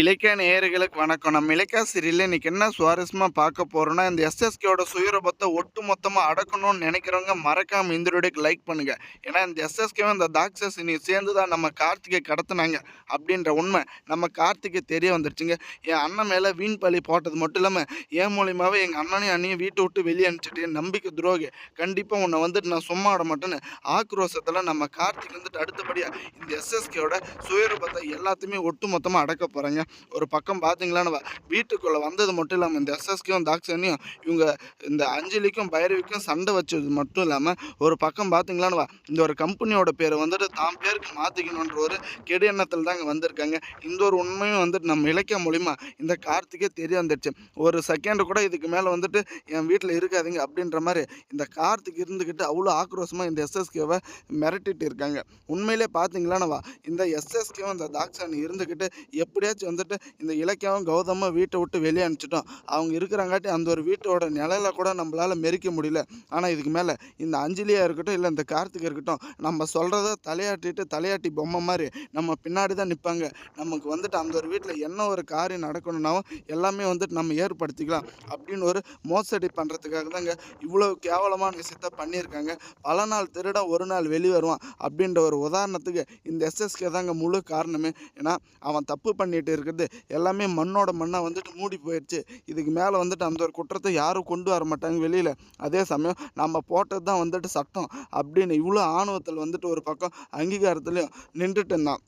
இலக்கிய நேயர்களுக்கு வணக்கம். நம்ம இலக்கிய சீரியலில் இன்னைக்கு என்ன சுவாரஸ்யமாக பார்க்க போகிறோன்னா இந்த எஸ்எஸ்கேயோட சுயரூபத்தை ஒட்டு மொத்தமாக அடக்கணும்னு நினைக்கிறவங்க மறக்காமல் இந்த வீடியோக்கு லைக் பண்ணுங்க. ஏன்னா இந்த எஸ்எஸ்கேவும் இந்த தாக்ஸஸ் இனி சேர்ந்து தான் நம்ம கார்த்திகை கடத்துனாங்க அப்படின்ற உண்மை நம்ம கார்த்திகை தெரிய வந்துருச்சுங்க. என் அண்ணன் மேலே வீண் பழி போட்டது மட்டும் இல்லாமல் என் மூலியமாகவே எங்கள் அண்ணனையும் அண்ணியும் வீட்டை விட்டு வெளியே அனுப்பிச்சிட்டு நம்பிக்கை துரோகி. கண்டிப்பாக உன்னை வந்துட்டு நான் சும்மா விட மாட்டேன்னு ஆக்ரோஷத்தில் நம்ம கார்த்திக் வந்துட்டு அடுத்தபடியாக இந்த எஸ்எஸ்கேயோட சுயரூபத்தை எல்லாத்தையுமே ஒட்டு மொத்தமாக அடக்க போகிறாங்க ஒரு பக்கம் பார்த்தீங்களான்னு வ- வீட்டுக்குள்ளே வந்தது மட்டும் இல்லாமல் இந்த எஸ்எஸ்கேயும் தாக்சனியும் இவங்க இந்த அஞ்சலிக்கும் பைரவிக்கும் சண்டை வச்சது மட்டும் இல்லாமல் ஒரு பக்கம் பார்த்தீங்களான்னு வா இந்த ஒரு கம்பெனியோட பேரை வந்துட்டு தான் பேருக்கு மாற்றிக்கணுன்ற ஒரு கெடு எண்ணத்தில் தாங்க வந்திருக்காங்க. இந்த ஒரு உண்மையும் வந்துட்டு நம்ம இலக்கிய மூலிமா இந்த கார்த்திகே தெரிய வந்துடுச்சு ஒரு செகண்ட் கூட இதுக்கு மேலே வந்துட்டு என் வீட்டில் இருக்காதீங்க அப்படின்ற மாதிரி இந்த கார்த்திக் இருந்துக்கிட்டு அவ்வளோ ஆக்ரோஷமாக இந்த எஸ்எஸ்கேவை மிரட்டிட்டு இருக்காங்க. உண்மையிலே பார்த்தீங்களா வா இந்த எஸ்எஸ்கேவும் இந்த தாக்ஷானி இருந்துக்கிட்டு எப்படியாச்சும் வந்துட்டு இந்த இலக்கியாவும் கௌதமும் வீட்டை விட்டு வெளியே அனுப்பிச்சிட்டோம். அவங்க இருக்கிறங்காட்டி அந்த ஒரு வீட்டோட நிலையில கூட நம்மளால் மெரிக்க முடியல. ஆனால் இதுக்கு மேலே இந்த அஞ்சலியாக இருக்கட்டும் இல்லை இந்த கார்த்திக் இருக்கட்டும் நம்ம சொல்கிறத தலையாட்டிட்டு தலையாட்டி பொம்மை மாதிரி நம்ம பின்னாடி தான் நிற்பாங்க நமக்கு வந்துட்டு அந்த ஒரு வீட்டில் என்ன ஒரு காரியம் நடக்கணும்னாவும் எல்லாமே வந்துட்டு நம்ம ஏற்படுத்திக்கலாம் அப்படின்னு ஒரு மோசடி பண்ணுறதுக்காக தாங்க இவ்வளோ கேவலமான விஷயத்த பண்ணியிருக்காங்க. பல நாள் திருட ஒரு நாள் வெளிவருவான் அப்படின்ற ஒரு உதாரணத்துக்கு இந்த எஸ்எஸ்கே தாங்க முழு காரணமே. ஏன்னா அவன் தப்பு பண்ணிட்டு இருக்கிறது எல்லாமே மண்ணோட மண்ணாக வந்துட்டு மூடி போயிடுச்சு. இதுக்கு மேலே வந்துட்டு அந்த ஒரு குற்றத்தை யாரும் கொண்டு வர மாட்டாங்க வெளியில். அதே சமயம் நம்ம போட்டது தான் வந்துட்டு சட்டம் அப்படின்னு இவ்வளோ ஆணவத்தில் வந்துட்டு ஒரு பக்கம் அங்கீகாரத்துலேயும் நின்றுட்டு இருந்தான்.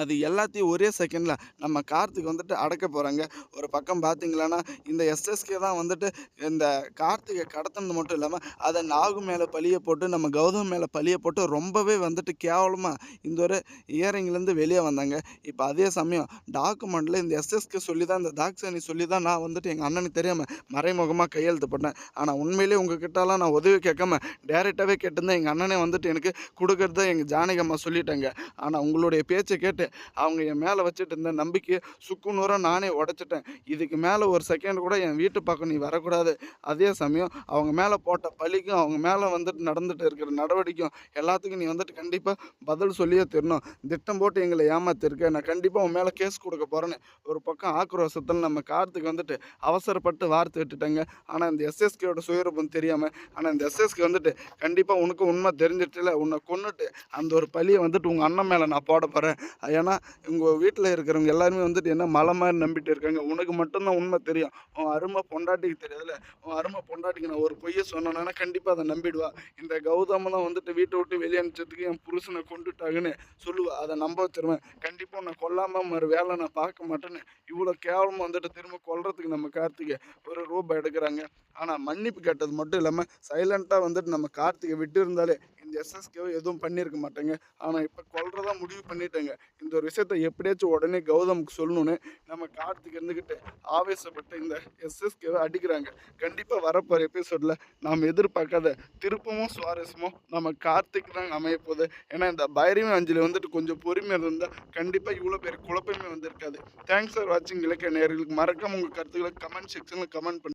அது எல்லாத்தையும் ஒரே செகண்டில் நம்ம கார்த்திக் வந்துட்டு அடக்க போகிறாங்க ஒரு பக்கம் பார்த்தீங்களான்னா இந்த எஸ்எஸ்கே தான் வந்துட்டு இந்த கார்த்திகை கடத்தினது மட்டும் இல்லாமல் அதை நாகு மேலே பழிய போட்டு நம்ம கௌதம் மேலே பழிய போட்டு ரொம்பவே வந்துட்டு கேவலமாக இந்த ஒரு இயரிங்லேருந்து வெளியே வந்தாங்க. இப்போ அதே சமயம் டாக்குமெண்ட்டில் இந்த எஸ்எஸ்கே சொல்லி தான் இந்த தாக்ஸானி சொல்லி தான் நான் வந்துட்டு எங்கள் அண்ணனுக்கு தெரியாமல் மறைமுகமாக கையெழுத்து போட்டேன். ஆனால் உண்மையிலேயே உங்ககிட்டலாம் நான் உதவி கேட்காம டேரெக்டாகவே கேட்டிருந்தேன் எங்கள் அண்ணனே வந்துட்டு எனக்கு கொடுக்கறத எங்கள் ஜானகம்மா சொல்லிட்டாங்க. ஆனால் உங்களுடைய பேச்சை கேட்டு அவங்க என் மேலே வச்சுட்டு இருந்த நம்பிக்கையை சுக்குநூறாக நானே உடச்சிட்டேன். இதுக்கு மேலே ஒரு செகண்ட் கூட என் வீட்டு பக்கம் நீ வரக்கூடாது. அதே சமயம் அவங்க மேலே போட்ட பழிக்கும் அவங்க மேலே வந்துட்டு நடந்துட்டு இருக்கிற நடவடிக்கையும் எல்லாத்துக்கும் நீ வந்துட்டு கண்டிப்பாக பதில் சொல்லியே தரணும். திட்டம் போட்டு எங்களை ஏமாத்திருக்க நான் கண்டிப்பாக உன் மேலே கேஸ் கொடுக்க போகிறேன்னு ஒரு பக்கம் ஆக்ரோஷத்தில் நம்ம கார்த்துக்கு வந்துட்டு அவசரப்பட்டு வார்த்தை விட்டுட்டாங்க. ஆனால் இந்த எஸ்எஸ்கேயோட சுயரூபம் தெரியாமல் ஆனால் இந்த எஸ்எஸ்கே வந்துட்டு கண்டிப்பாக உனக்கு உண்மை தெரிஞ்சிட்டுல உன்னை கொன்னுட்டு அந்த ஒரு பழியை வந்துட்டு உங்கள் அண்ணன் மேலே நான் போட போகிறேன் ஏன்னா உங்கள் வீட்டில் இருக்கிறவங்க எல்லாருமே வந்துட்டு என்ன மலை மாதிரி நம்பிட்டு இருக்காங்க. உனக்கு மட்டும்தான் உண்மை தெரியும். உன் அருமை பொண்டாட்டிக்கு தெரியாதுல்ல. உன் அருமை பொண்டாட்டிக்கு நான் ஒரு பொய்யை சொன்னேன்னா கண்டிப்பாக அதை நம்பிடுவா. இந்த கௌதமெல்லாம் வந்துட்டு வீட்டை விட்டு வெளியே அனுப்பிச்சதுக்கு என் புருஷனை கொண்டுட்டாங்கன்னு சொல்லுவா. அதை நம்ப வச்சிருவேன். கண்டிப்பாக நான் கொல்லாமல் மறு வேலை நான் பார்க்க மாட்டேன்னு இவ்வளோ கேவலமாக வந்துட்டு திரும்ப கொல்றதுக்கு நம்ம கார்த்திகை ஒரு ரூபாய் எடுக்கிறாங்க. ஆனால் மன்னிப்பு கேட்டது மட்டும் இல்லாமல் சைலண்ட்டாக வந்துட்டு நம்ம கார்த்திகை விட்டு இருந்தாலே எஸ்எஸ்கேவை எதுவும் பண்ணியிருக்க மாட்டேங்க. ஆனால் இப்போ கொல்றதா முடிவு பண்ணிட்டேங்க. இந்த ஒரு விஷயத்த எப்படியாச்சும் உடனே கௌதமுக்கு சொல்லணும்னு நம்ம கார்த்திக் இருந்துக்கிட்டு ஆவேசப்பட்டு இந்த எஸ்எஸ்கேவை அடிக்கிறாங்க. கண்டிப்பாக வரப்போகிற எபிசோடில் நாம் எதிர்பார்க்காத திருப்பமும் சுவாரஸ்யமும் நம்ம கார்த்திக் தான் அமைய போகுது. ஏன்னா இந்த பைரவி அஞ்சலி வந்துட்டு கொஞ்சம் பொறுமையாக இருந்தால் கண்டிப்பாக இவ்வளோ பேர் குழப்பமே வந்திருக்காது. தேங்க்ஸ் ஃபார் வாட்சிங் இலக்கிய நேர்களுக்கு மறக்காம உங்கள் கருத்துக்களை கமெண்ட் செக்ஷனில் கமெண்ட் பண்ணி